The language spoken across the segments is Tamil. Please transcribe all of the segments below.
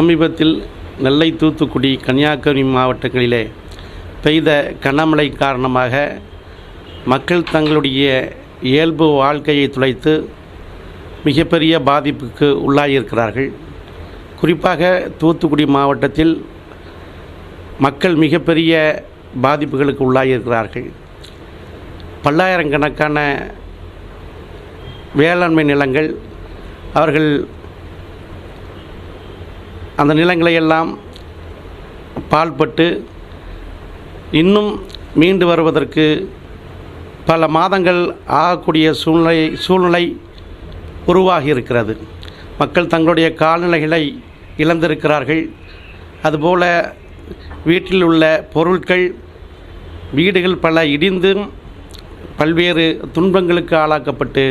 சமீபத்தில் நெல்லை தூத்துக்குடி கன்னியாகுமரி மாவட்டங்களிலே பெய்த கனமழை காரணமாக மக்கள் தங்களுடைய இயல்பு வாழ்க்கையை துளைத்து மிகப்பெரிய பாதிப்புக்கு உள்ளாகியிருக்கிறார்கள் குறிப்பாக தூத்துக்குடி மாவட்டத்தில் மக்கள் மிகப்பெரிய பாதிப்புகளுக்கு உள்ளாகியிருக்கிறார்கள் பல்லாயிரக்கணக்கான வேளாண்மை நிலங்கள் அவர்கள் அந்த நிலங்களை எல்லாம் பால்பட்டு இன்னும் மீண்டு வருவதற்கு பல மாதங்கள் ஆகக்கூடிய சூழ்நிலை சூழ்நிலை உருவாகி இருக்கிறது மக்கள் தங்களுடைய கால்நிலைகளை இழந்திருக்கிறார்கள். அதுபோல வீட்டில் உள்ள பொருட்கள் வீடுகள் பல இடிந்தும் பல்வேறு துன்பங்களுக்கு ஆளாக்கப்பட்டு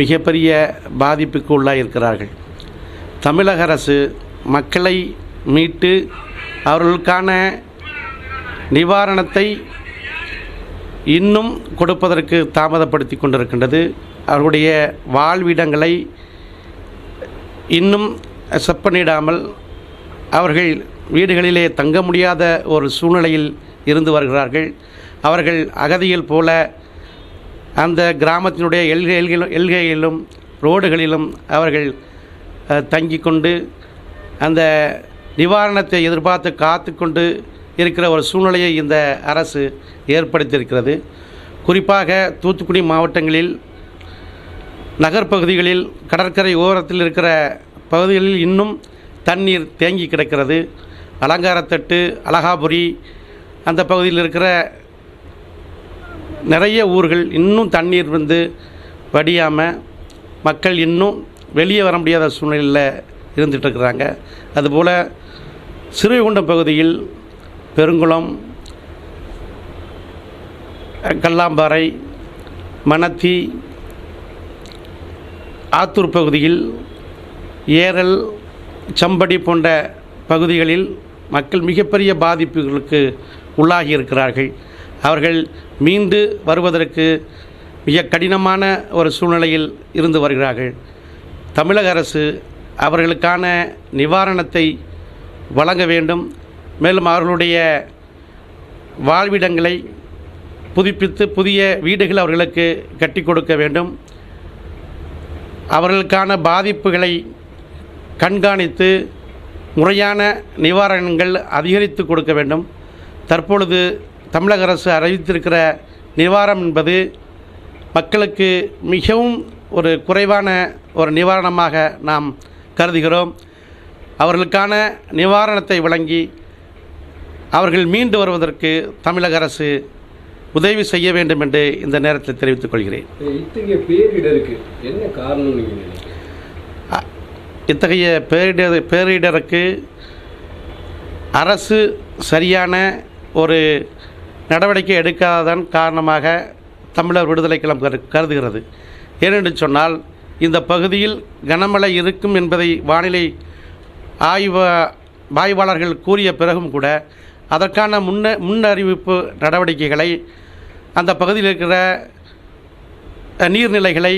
மிகப்பெரிய பாதிப்புக்கு உள்ளாயிருக்கிறார்கள் தமிழக அரசு மக்களை மீட்டு அவர்களுக்கான நிவாரணத்தை இன்னும் கொடுப்பதற்கு தாமதப்படுத்தி கொண்டிருக்கின்றது. அவர்களுடைய வாழ்விடங்களை இன்னும் செப்பனிடாமல் அவர்கள் வீடுகளிலே தங்க முடியாத ஒரு சூழ்நிலையில் இருந்து வருகிறார்கள். அவர்கள் அகதியில் போல அந்த கிராமத்தினுடைய எல்கை எல்கையிலும் எல்கையிலும் ரோடுகளிலும் அவர்கள் தங்கி கொண்டு அந்த நிவாரணத்தை எதிர்பார்த்து காத்து கொண்டு இருக்கிற ஒரு சூழ்நிலையை இந்த அரசு ஏற்படுத்தியிருக்கிறது. குறிப்பாக தூத்துக்குடி மாவட்டங்களில் நகர்ப்பகுதிகளில் கடற்கரை ஓரத்தில் இருக்கிற பகுதிகளில் இன்னும் தண்ணீர் தேங்கி கிடக்கிறது. அலங்காரத்தட்டு அலகாபுரி அந்த பகுதியில் இருக்கிற நிறைய ஊர்கள் இன்னும் தண்ணீர் வந்து வடியாமல் மக்கள் இன்னும் வெளியே வர முடியாத சூழ்நிலையில் இருந்துட்டு இருக்கிறாங்க அதுபோல் சிறுவைகுண்டம் பகுதியில் பெருங்குளம் கல்லாம்பாறை மணத்தி ஆத்தூர் பகுதியில் ஏரல் சம்படி போன்ற பகுதிகளில் மக்கள் மிகப்பெரிய பாதிப்புகளுக்கு உள்ளாகி இருக்கிறார்கள் அவர்கள் மீண்டு வருவதற்கு மிக கடினமான ஒரு சூழ்நிலையில் இருந்து வருகிறார்கள். தமிழக அரசு அவர்களுக்கான நிவாரணத்தை வழங்க வேண்டும். மேலும் அவர்களுடைய வாழ்விடங்களை புதுப்பித்து புதிய வீடுகள் அவர்களுக்கு கட்டி கொடுக்க வேண்டும். அவர்களுக்கான பாதிப்புகளை கண்காணித்து முறையான நிவாரணங்கள் அதிகரித்து கொடுக்க வேண்டும். தற்பொழுது தமிழக அரசு அறிவித்திருக்கிற நிவாரணம் என்பது மக்களுக்கு மிகவும் ஒரு குறைவான ஒரு நிவாரணமாக நாம் கருதுகிறோம். அவர்களுக்கான நிவாரணத்தை வழங்கி அவர்கள் மீண்டு வருவதற்கு தமிழக அரசு உதவி செய்ய வேண்டும் என்று இந்த நேரத்தில் தெரிவித்துக் கொள்கிறேன். இத்தகைய பேரிடருக்கு என்ன காரணம் இத்தகைய பேரிடர் பேரிடருக்கு அரசு சரியான ஒரு நடவடிக்கை எடுக்காததன் காரணமாக தமிழர் விடுதலை களம் கரு கருதுகிறது. ஏனென்று சொன்னால் இந்த பகுதியில் கனமழை இருக்கும் என்பதை வானிலை ஆய்வு ஆய்வாளர்கள் கூறிய பிறகும் கூட அதற்கான முன்ன முன்னறிவிப்பு நடவடிக்கைகளை அந்த பகுதியில் இருக்கிற நீர்நிலைகளை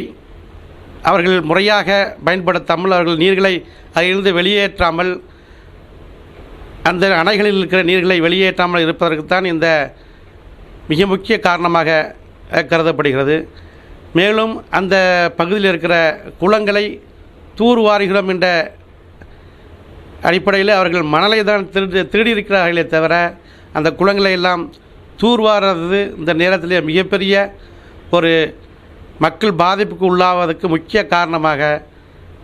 அவர்கள் முறையாக பயன்படுத்தாமல் அவர்கள் நீர்களை அதிலிருந்து வெளியேற்றாமல் அந்த அணைகளில் இருக்கிற நீர்களை வெளியேற்றாமல் இருப்பதற்குத்தான் இந்த மிக முக்கிய காரணமாக கருதப்படுகிறது. மேலும் அந்த பகுதியில் இருக்கிற குளங்களை தூர்வாருகிறோம் என்ற அடிப்படையில் அவர்கள் மணலை தான் திருடி திருடியிருக்கிறார்களே தவிர அந்த குளங்களை எல்லாம் தூர்வாரது இந்த நேரத்திலே மிகப்பெரிய ஒரு மக்கள் பாதிப்புக்கு உள்ளாவதற்கு முக்கிய காரணமாக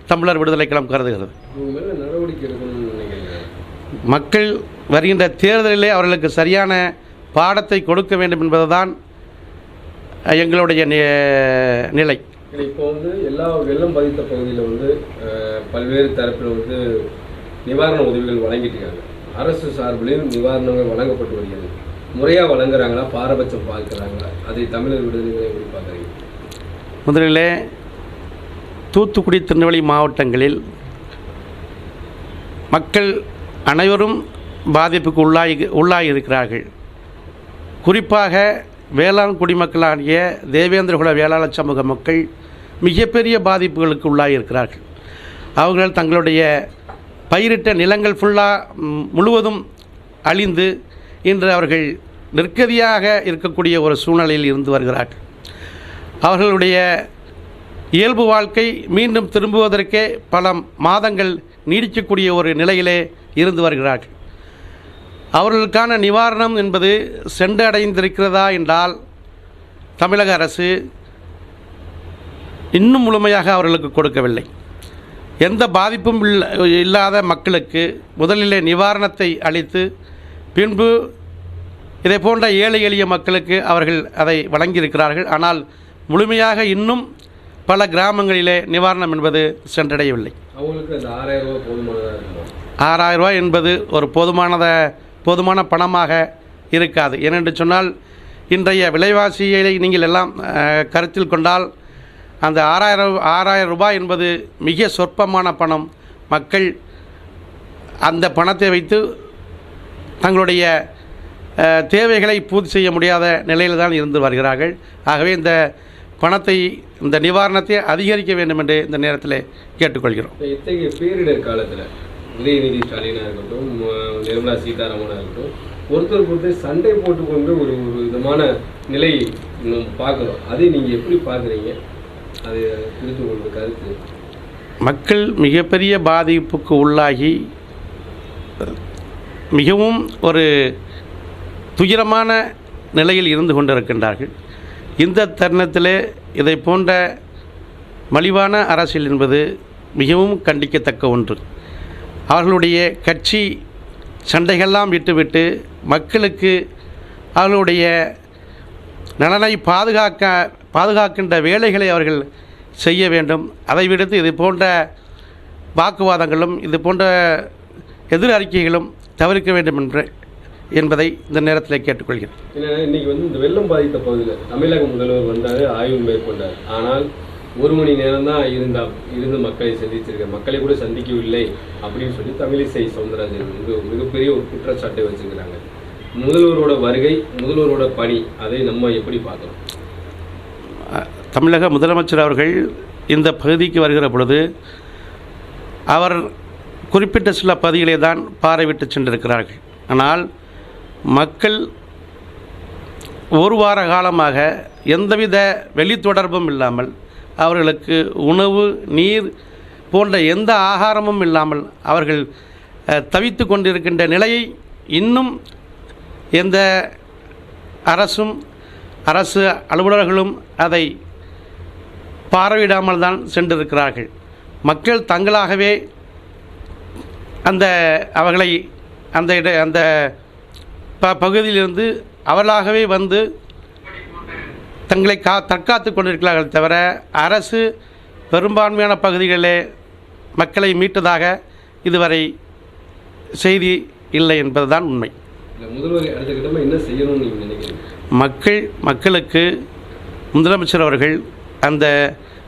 தமிழர் விடுதலை களம் கருதுகிறது. மக்கள் வருகின்ற தேர்தலிலே அவர்களுக்கு சரியான பாடத்தை கொடுக்க வேண்டும் என்பதுதான் எங்களுடைய நிலை. இப்போ வந்து எல்லா வெள்ளம் பாதித்த பகுதியில் வந்து பல்வேறு தரப்பில் வந்து நிவாரண உதவிகள் வழங்கிட்டு இருக்காங்க அரசு சார்பிலையும் நிவாரணங்கள் வழங்கப்பட்டு வருகிறது. முறையாக வழங்குறாங்களா? பாரபட்சம் பார்க்குறாங்களா? அதை தமிழர் விடுதலை எப்படி பார்க்குறீங்க? முதலிலே தூத்துக்குடி திருநெல்வேலி மாவட்டங்களில் மக்கள் அனைவரும் பாதிப்புக்கு உள்ளாகி உள்ளாகி இருக்கிறார்கள் குறிப்பாக வேளாண் குடிமக்களாகிய தேவேந்திரகுல வேளாளர் சமூக மக்கள் மிகப்பெரிய பாதிப்புகளுக்கு உள்ளாகி இருக்கிறார்கள் அவர்கள் தங்களுடைய பயிரிட்ட நிலங்கள் ஃபுல்லாக முழுவதும் அழிந்து இன்று அவர்கள் நிற்கதியாக இருக்கக்கூடிய ஒரு சூழ்நிலையில் இருந்து வருகிறார்கள். அவர்களுடைய இயல்பு வாழ்க்கை மீண்டும் திரும்புவதற்கே பல மாதங்கள் நீடிக்கக்கூடிய ஒரு நிலையிலே இருந்து வருகிறார்கள். அவர்களுக்கான நிவாரணம் என்பது சென்றடைந்திருக்கிறதா என்றால் தமிழக அரசு இன்னும் முழுமையாக அவர்களுக்கு கொடுக்கவில்லை. எந்த பாதிப்பும் இல்ல இல்லாத மக்களுக்கு முதலிலே நிவாரணத்தை அளித்து பின்பு இதை போன்ற ஏழை எளிய மக்களுக்கு அவர்கள் அதை வழங்கியிருக்கிறார்கள். ஆனால் முழுமையாக இன்னும் பல கிராமங்களிலே நிவாரணம் என்பது சென்றடையவில்லை. ஆறாயிரம் ரூபாய் என்பது ஒரு போதுமானத போதுமான பணமாக இருக்காது. ஏனென்று சொன்னால் இன்றைய விலைவாசியை நீங்கள் எல்லாம் கருத்தில் கொண்டால் அந்த ஆறாயிரம் ஆறாயிரம் ரூபாய் என்பது மிக சொற்பமான பணம். மக்கள் அந்த பணத்தை வைத்து தங்களுடைய தேவைகளை பூர்த்தி செய்ய முடியாத நிலையில் தான் இருந்து வருகிறார்கள். ஆகவே இந்த பணத்தை இந்த நிவாரணத்தை அதிகரிக்க வேண்டும் என்று இந்த நேரத்தில் கேட்டுக்கொள்கிறோம். இத்தகைய பேரிடர் காலத்தில் உதயநிதி ஸ்டாலினாக இருக்கட்டும் நிர்மலா சீதாராமனாக இருக்கட்டும் ஒருத்தருக்கு ஒருத்தர் சண்டை போட்டுக்கொண்டு ஒரு ஒரு விதமான நிலை நம்ம பார்க்குறோம். அதை நீங்கள் எப்படி பார்க்குறீங்க? அது குறித்து உங்களுக்கு கருத்து. மக்கள் மிகப்பெரிய பாதிப்புக்கு உள்ளாகி மிகவும் ஒரு துயரமான நிலையில் இருந்து கொண்டிருக்கின்றார்கள். இந்த தருணத்தில் இதை போன்ற மலிவான அரசியல் என்பது மிகவும் கண்டிக்கத்தக்க ஒன்று. அவர்களுடைய கட்சி சண்டைகள்லாம் விட்டுவிட்டு மக்களுக்கு அவர்களுடைய நலனை பாதுகாக்க பாதுகாக்கின்ற வேலைகளை அவர்கள் செய்ய வேண்டும். அதை விடுத்து இது போன்ற வாக்குவாதங்களும் இது போன்ற எதிர் அறிக்கைகளும் தவிர்க்க வேண்டும் என்று என்பதை இந்த நேரத்தில் கேட்டுக்கொள்கிறேன். இன்னைக்கு வந்து இந்த வெள்ளம் பாதித்த பகுதியில் தமிழக முதல்வர் வந்தார் ஆய்வு மேற்கொண்டார். ஆனால் ஒரு மணி நேரம் தான் இருந்தால் இருந்து மக்களை சந்திச்சிருக்கார் மக்களை கூட சந்திக்கவில்லை அப்படின்னு சொல்லி தமிழிசை சவுந்தரராஜன் வந்து மிகப்பெரிய ஒரு குற்றச்சாட்டை வச்சிருக்கிறாங்க. முதல்வரோட வருகை முதல்வரோட பணி அதை நம்ம எப்படி பார்க்கணும்? தமிழக முதலமைச்சர் அவர்கள் இந்த பகுதிக்கு வருகிற பொழுது அவர் குறிப்பிட்ட சில பகுதிகளை தான் பாறைவிட்டு சென்றிருக்கிறார்கள். ஆனால் மக்கள் ஒரு வார காலமாக எந்தவித வெளித்தொடர்பும் இல்லாமல் அவர்களுக்கு உணவு நீர் போன்ற எந்த ஆகாரமும் இல்லாமல் அவர்கள் தவித்து கொண்டிருக்கின்ற நிலையை இன்னும் எந்த அரசும் அரசு அலுவலர்களும் அதை பார்வையிடாமல் தான் சென்றிருக்கிறார்கள். மக்கள் தங்களாகவே அந்த அவர்களை அந்த இட அந்த ப பகுதியிலிருந்து அவர்களாகவே வந்து தங்களை கா தற்காத்து கொண்டிருக்கிறார்கள் தவிர அரசு பெரும்பான்மையான பகுதிகளிலே மக்களை மீட்டதாக இதுவரை செய்தி இல்லை என்பதுதான் உண்மை. மக்கள் மக்களுக்கு முதலமைச்சர் அவர்கள் அந்த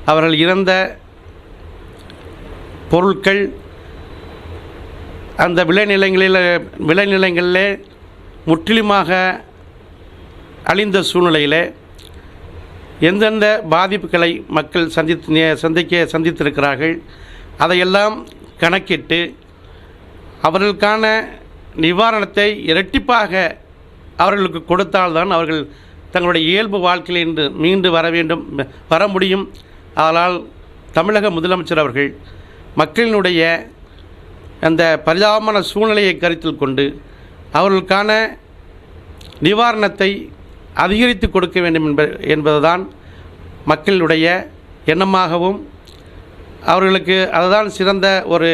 அவர்கள் இறந்த பொருட்கள் அந்த விளைநிலங்களில் விளைநிலங்களிலே முற்றிலுமாக அழிந்த சூழ்நிலையிலே எந்தெந்த பாதிப்புகளை மக்கள் சந்தித்து சந்திக்க சந்தித்திருக்கிறார்கள் அதையெல்லாம் கணக்கிட்டு அவர்களுக்கான நிவாரணத்தை இரட்டிப்பாக அவர்களுக்கு கொடுத்தால்தான் அவர்கள் தங்களுடைய இயல்பு வாழ்க்கையில் மீண்டு வர வேண்டும் வர முடியும். அதனால் தமிழக முதலமைச்சர் அவர்கள் மக்களினுடைய அந்த பரிதாபமான சூழ்நிலையை கருத்தில் கொண்டு அவர்களுக்கான நிவாரணத்தை அதிகரித்து கொடுக்க வேண்டும் என்ப என்பதுதான் மக்களுடைய எண்ணமாகவும் அவர்களுக்கு அதுதான் சிறந்த ஒரு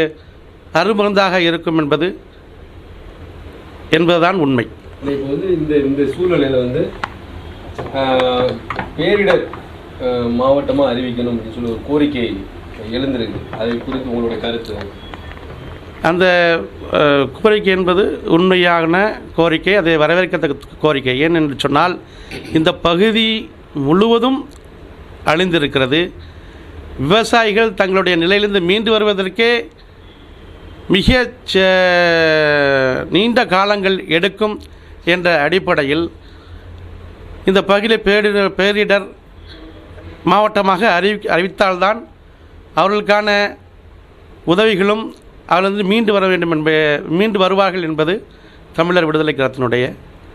அருமருந்தாக இருக்கும் என்பது என்பதுதான் உண்மை. இப்போ வந்து இந்த இந்த சூழ்நிலையில் வந்து பேரிடர் மாவட்டமாக அறிவிக்கணும் அப்படின்னு சொல்லி ஒரு கோரிக்கை எழுந்திருக்கு. அதை குறித்து உங்களுடைய கருத்து? அந்த கோரிக்கை என்பது உண்மையான கோரிக்கை அதை வரவேற்கத்தக்க கோரிக்கை. ஏன் என்று சொன்னால் இந்த பகுதி முழுவதும் அழிந்திருக்கிறது. விவசாயிகள் தங்களுடைய நிலையிலிருந்து மீண்டு வருவதற்கே மிக ச- நீண்ட காலங்கள் எடுக்கும் என்ற அடிப்படையில் இந்த பகுதியில் பேரிடர் பேரிடர் மாவட்டமாக அறிவி அறிவித்தால்தான் அவர்களுக்கான உதவிகளும் அதிலிருந்து மீண்டு வர வேண்டும் என்ப மீண்டு வருவார்கள் என்பது தமிழர் விடுதலை கழகத்தினுடைய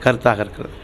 கருத்தாக இருக்கிறது.